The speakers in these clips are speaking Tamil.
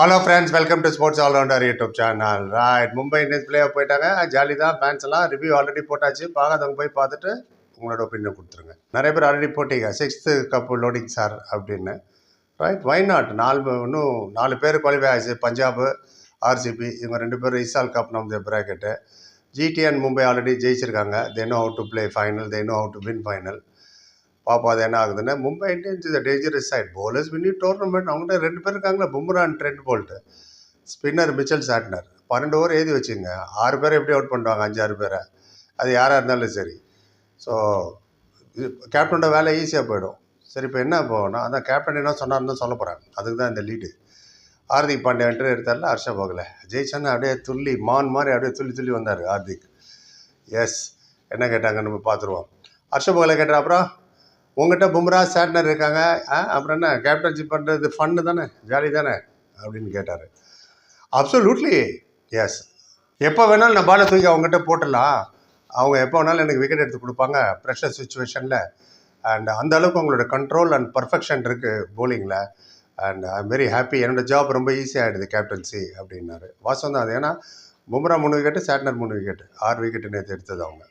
Hello friends welcome to sports allrounder YouTube channel right Mumbai Indians play போயிட்டாங்க. ஜாலி தான். ஃபேன்ஸ் எல்லாம் ரிவ்யூ ஆல்ரெடி போட்டாச்சு. பார்க்காதவங்க போய் பார்த்துட்டு உங்களோட ஒப்பீனியன் கொடுத்துருங்க. நிறைய பேர் ஆல்ரெடி போட்டீங்க. சிக்ஸ்த்து கப்பு லோடிங் சார் அப்படின்னு. ரைட் வை நாட் நாலு இன்னும் நாலு பேர் குவாலிஃபை ஆச்சு. பஞ்சாபு ஆர்சிபி இவங்க ரெண்டு பேரும் இசால் கப் நம்ம ப்ராக்கெட்டு ஜிடிஎன் மும்பை ஆல்ரெடி ஜெயிச்சிருக்காங்க. They know how to play final they know how to win final பாப்பா அது என்ன ஆகுதுன்னா Mumbai Indians is dangerous side bowlers winning tournament அவங்கள்ட்ட ரெண்டு பேர் இருக்காங்களா? Bumrah and Trent Boult spinner Mitchell Santner பன்னெண்டு ஓவர் எழுதி வச்சுங்க. ஆறு பேரை எப்படி அவுட் பண்ணுவாங்க? அஞ்சாறு பேரை. அது யாராக இருந்தாலும் சரி. ஸோ கேப்டனோட வேலை ஈஸியாக போயிடும். சரி இப்போ என்ன போகணும் அதான் கேப்டன் என்ன சொன்னார்னு சொல்ல போகிறேன் அதுக்கு தான் இந்த லீடு ஹார்திக் பாண்டியா என்ட்ரி எடுத்தார்ல? ஹர்ஷா போகல. ஜெயிச்சோன்னு அப்படியே துள்ளி மான் மாதிரி அப்படியே துள்ளி துள்ளி வந்தார் ஹார்திக். எஸ் என்ன கேட்டாங்க நம்ம பார்த்துருவோம். ஹர்ஷ போகல கேட்டார் அப்புறம்? உங்ககிட்ட பும்ரா சேட்னர் இருக்காங்க ஆ அப்புறம் என்ன கேப்டன்ஷிப் பண்ணுறது ஃபன்னு தானே ஜாலி தானே அப்படின்னு கேட்டார். அப்சல்யூட்லி எஸ் எப்போ வேணாலும் நான் பாலை தூக்கி அவங்ககிட்ட போட்டுடலாம். அவங்க எப்போ வேணாலும் எனக்கு விக்கெட் எடுத்து கொடுப்பாங்க ப்ரெஷர் சுச்சுவேஷனில் அண்ட் அந்த அளவுக்கு அவங்களோட கண்ட்ரோல் அண்ட் பர்ஃபெக்ஷன் இருக்குது போலிங்கில் அண்ட் ஐ வெரி ஹாப்பி என்னோட ஜாப் ரொம்ப ஈஸியாகிடுது கேப்டன்சி அப்படின்னாரு. வாசம் தான் அது. ஏன்னா பும்ரா மூணு விக்கெட்டு சேட்னர் மூணு விக்கெட்டு ஆறு விக்கெட்டு நேற்று எடுத்தது அவங்க.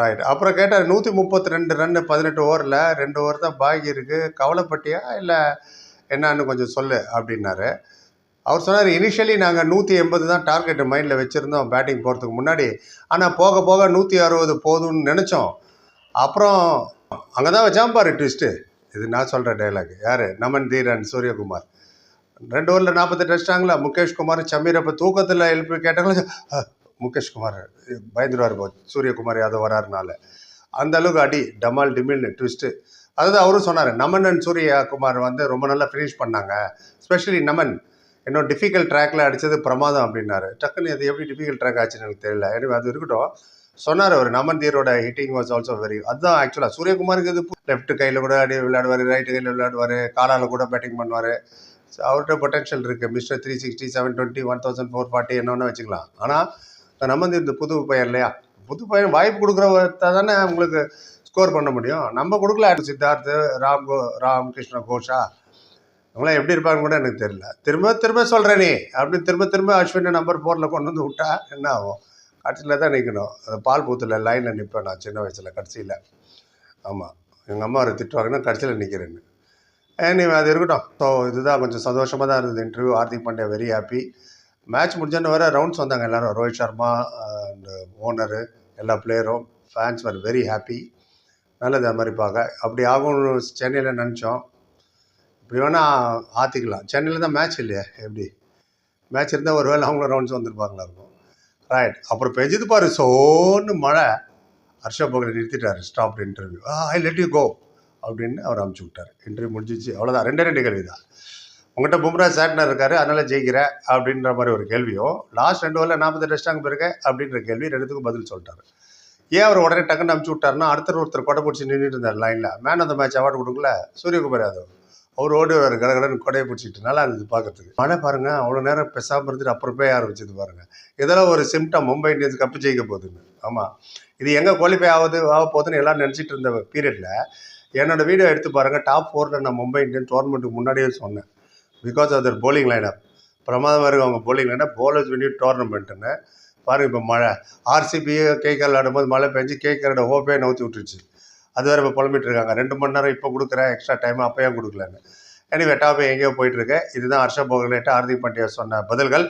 ரைட் அப்புறம் கேட்டார் நூற்றி முப்பத்தி ரெண்டு ரன்னு பதினெட்டு ஓவரில் ரெண்டு ஓவர் தான் பாக்கி இருக்குது கவலைப்பட்டியா? இல்லை என்னன்னு கொஞ்சம் சொல்லு அப்படின்னாரு. அவர் சொன்னார் இனிஷியலி நாங்கள் நூற்றி எண்பது தான் டார்கெட் மைண்டில் வச்சுருந்தோம் பேட்டிங் போகிறதுக்கு முன்னாடி. ஆனால் போக போக நூற்றி அறுபது போதும்னு நினச்சோம். அப்புறம் அங்கே தான் வச்சான் பாரு ட்விஸ்ட்டு இது நான் சொல்கிற டைலாக் யார்? நமன் தீரன் சூரியகுமார் ரெண்டு ஓவரில் நாற்பத்தெட்டு அடிச்சிட்டாங்களா? முகேஷ் குமார் சமீர் அப்போ தூக்கத்தில் எழுப்பி கேட்டாங்களா? முகேஷ்குமார் முகேஷ் குமார் பயந்துருவார் போ சூரியகுமார் யாதவ் வராருனால. அந்த அளவுக்கு அடி டமால் டிமில்னு ட்விஸ்ட்டு அதாவது அவரும் சொன்னார் நமன் அண்ட் சூரியகுமார் வந்து ரொம்ப நல்லா ஃபினிஷ் பண்ணாங்க. ஸ்பெஷலி நமன். இன்னும் டிஃபிகல்ட் ட்ராக்ல அடித்தது பிரமாதம் அப்படின்னாரு. டக்குன்னு அது எப்படி டிஃபிகல்ட் ட்ராக் ஆச்சுன்னு எனக்கு தெரியல. எனவே அது இருக்கட்டும். சொன்னார் அவர் நமன் தீரோட ஹிட்டிங் வாஸ் ஆல்சோ வெரி அதுதான் ஆக்சுவலாக சூரியகுமாருக்கு இது லெஃப்ட் கையில் கூட அடி விளையாடுவார் ரைட்டு கையில் விளையாடுவார் காலால் கூட பேட்டிங் பண்ணுவார். ஸோ அவர்கிட்ட பொட்டன்ஷியல் இருக்குது mister three sixty seven twenty one thousand four forty என்னென்னு வச்சுக்கலாம். ஆனால் நம்ம வந்து இந்த புது பையன் இல்லையா? புது பையன் வாய்ப்பு கொடுக்குறவர்த்த தானே உங்களுக்கு ஸ்கோர் பண்ண முடியும். நம்ம கொடுக்கல சித்தார்த் ராம் கோ ராம் கிருஷ்ண கோஷா. அவங்களாம் எப்படி இருப்பாங்கன்னு கூட எனக்கு தெரியல. திரும்ப திரும்ப சொல்கிறேன் நீ. அப்படின்னு திரும்ப திரும்ப அஸ்வினை நம்பர் ஃபோரில் கொண்டு வந்து விட்டா என்ன ஆகும்? கடைசியில் தான் நிற்கணும் அந்த பால் பூத்தில் லைனில் நிற்பேன் நான் சின்ன வயசில் கடைசியில். ஆமாம் எங்கள் அம்மா அவரை திட்டுவாங்கன்னா கடைசியில் நிற்கிறேன்னு நீ அது இருக்கட்டும். ஸோ இதுதான் கொஞ்சம் சந்தோஷமாக தான் இருந்தது. Interview Hardik Pandya very happy match முடிஞ்சோன்னு வர ரவுண்ட்ஸ் வந்தாங்க எல்லாரும். ரோஹித் சர்மா அண்ட் ஓனரு எல்லா பிளேயரும் ஃபேன்ஸ் were வெரி ஹாப்பி நல்லது அது மாதிரி பார்க்க. அப்படி ஆகும்னு சென்னையில் நினச்சோம். இப்படி வேணால் ஆற்றிக்கலாம் சென்னையில் தான் மேட்ச் இல்லையா எப்படி? மேட்ச் இருந்தால் ஒரு வேளை அவங்களும் ரவுண்ட்ஸ் வந்திருப்பாங்களா இருக்கும். ரைட் அப்புறம் பெஞ்சது பாரு சோன்னு மழை. ஹர்ஷா போகலை நிறுத்திட்டார். Stop interview I let you go அப்படின்னு அவர் அமுச்சு விட்டார். இன்டர்வியூ முடிஞ்சிச்சு. அவ்வளோதான் ரெண்டே ரெண்டு கேள்வி தான் உங்கள்கிட்ட பும்ரா சாட்னர் இருக்காரு அதனால ஜெயிக்கிற அப்படின்ற மாதிரி ஒரு கேள்வியும் லாஸ்ட் ரெண்டு ஓவரில் நாற்பத்தெட்டு அடிச்சிட்டாங்க பிறகு அப்படின்ற கேள்வி ரெண்டுத்துக்கும் பதில் சொல்லிட்டாரு. ஏன் அவர் உடனே டக்குன்னு அமுச்சு விட்டாருன்னா அடுத்த ஒருத்தர் கொடை பிடிச்சி நின்றுட்டு இருந்தார் லைனில் man of the match award கொடுக்கல சூரியகுமார் யாதவ். அவர் ஓடி வர கடகடன்னு கொடையை பிடிச்சிட்டு. நல்லா இருந்தது பார்க்கறதுக்கு. மழை பாருங்க அவ்வளோ நேரம் பெசாமல் இருந்துட்டு அப்புறம் போய் ஆரம்பிச்சது பாருங்க. இதெல்லாம் ஒரு சிம்டம் மும்பை இந்தியன்ஸ் கப்பு ஜெயிக்க போகுதுன்னு. ஆமாம் இது எங்கே குவாலிஃபை ஆகுது ஆக போகுதுன்னு எல்லாம் நினச்சிட்டு இருந்த பீரியடில் என்னோட வீடியோ எடுத்து பாருங்கள் டாப் ஃபோரில் நான் மும்பை இந்தியன் டோர்னமெண்ட்டுக்கு முன்னாடியே சொன்னேன். Because of their bowling lineup பிரமாதமாக இருக்கும் அவங்க போலிங் லைனப் போலர்ஸ் win டோர்னமெண்ட்டுன்னு பாருங்கள் இப்போ மழை ஆர்சிபி கேகேஆர் விளாடும்போது மழை பெஞ்சு கேக்கரோட ஹோப்பே நவுத்தி விட்டுருச்சு. அது வேறு இப்போ புலம்பிட்டு இருக்காங்க. ரெண்டு மணி நேரம் இப்போ கொடுக்குறேன் எக்ஸ்ட்ரா டைம் அப்போயே கொடுக்கலன்னு. எனவே டாப் எங்கேயோ போயிட்டுருக்கு இதுதான் ஹர்ஷா போகலேட்டு ஹார்திக் பாண்டியா சொன்ன பதில்கள்.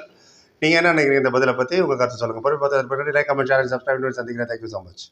நீங்கள் என்ன நினைக்கிறீங்க இந்த பதிலை பற்றி உங்கள் கருத்து சொல்லுங்கள் பிறகு பார்த்து லைக் கமெண்ட் சேனல் சப்ஸ்கிரைப் சந்திக்கிறேன். Thank you so much